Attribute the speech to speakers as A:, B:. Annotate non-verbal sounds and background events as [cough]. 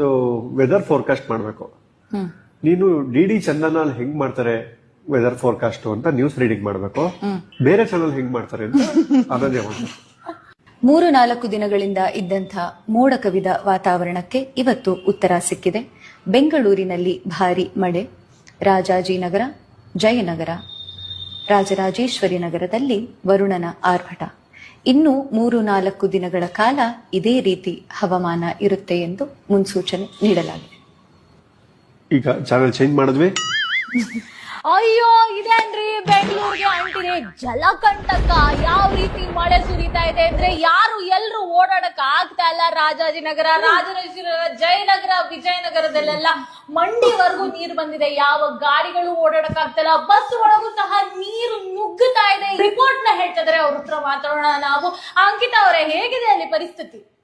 A: ಒಂದು weather forecast ಮಾಡಬೇಕು. ನೀನು ಡಿ ಡಿ ಚಂದನ ಹೆಂಗ್ ಮಾಡ್ತಾರೆ ವೆದರ್ ಫೋರ್ಕಾಸ್ಟ್ ಅಂತ ನ್ಯೂಸ್ ರೀಡಿಂಗ್ ಮಾಡಬೇಕು. ಬೇರೆ ಚಾನಲ್ ಹೆಂಗ್ ಮಾಡ್ತಾರೆ ಅಂತ [laughs] ಅನನ್ಯ
B: ಮೂರು ನಾಲ್ಕು ದಿನಗಳಿಂದ ಇದ್ದಂಥ ಮೋಡ ಕವಿದ ವಾತಾವರಣಕ್ಕೆ ಇವತ್ತು ಉತ್ತರ ಸಿಕ್ಕಿದೆ. ಬೆಂಗಳೂರಿನಲ್ಲಿ ಭಾರಿ ಮಳೆ. ರಾಜಾಜಿನಗರ ಜಯನಗರ ರಾಜರಾಜೇಶ್ವರಿ ನಗರದಲ್ಲಿ ವರುಣನ ಆರ್ಭಟ. ಇನ್ನು ಮೂರು ನಾಲ್ಕು ದಿನಗಳ ಕಾಲ ಇದೇ ರೀತಿ ಹವಾಮಾನ ಇರುತ್ತೆ ಎಂದು ಮುನ್ಸೂಚನೆ ನೀಡಲಾಗಿದೆ.
A: ಈಗ ಚಾನೆಲ್ ಚೇಂಜ್ ಮಾಡಿದ್ವಿ.
C: ಅಯ್ಯೋ ಇದೇನ್ರಿ ಬೆಂಗಳೂರಿಗೆ ಅಂಟಿದೆ. ಜಲಕಂಟಕ ಯಾವ ರೀತಿ ಮಳೆ ಸುರಿತಾ ಇದೆ ಅಂದ್ರೆ ಯಾರು ಎಲ್ರು ಓಡಾಡಕ್ ಆಗ್ತಾ ಇಲ್ಲ. ರಾಜಾಜಿನಗರ ರಾಜರಾಜೇಶ್ವರ ಜಯನಗರ ವಿಜಯನಗರದಲ್ಲೆಲ್ಲ ಮಂಡಿವರೆಗೂ ನೀರು ಬಂದಿದೆ. ಯಾವ ಗಾಡಿಗಳು ಓಡಾಡಕ್ ಆಗ್ತಾ ಇಲ್ಲ. ಬಸ್ ಒಳಗೂ ಸಹ ನೀರು ನುಗ್ಗುತ್ತಾ ನ ಅವ್ರ ಹತ್ರ ಮಾತಾಡೋಣ ನಾವು. ಅಂಕಿತ ಅವರೇ ಹೇಗಿದೆ ಅಲ್ಲಿ ಪರಿಸ್ಥಿತಿ?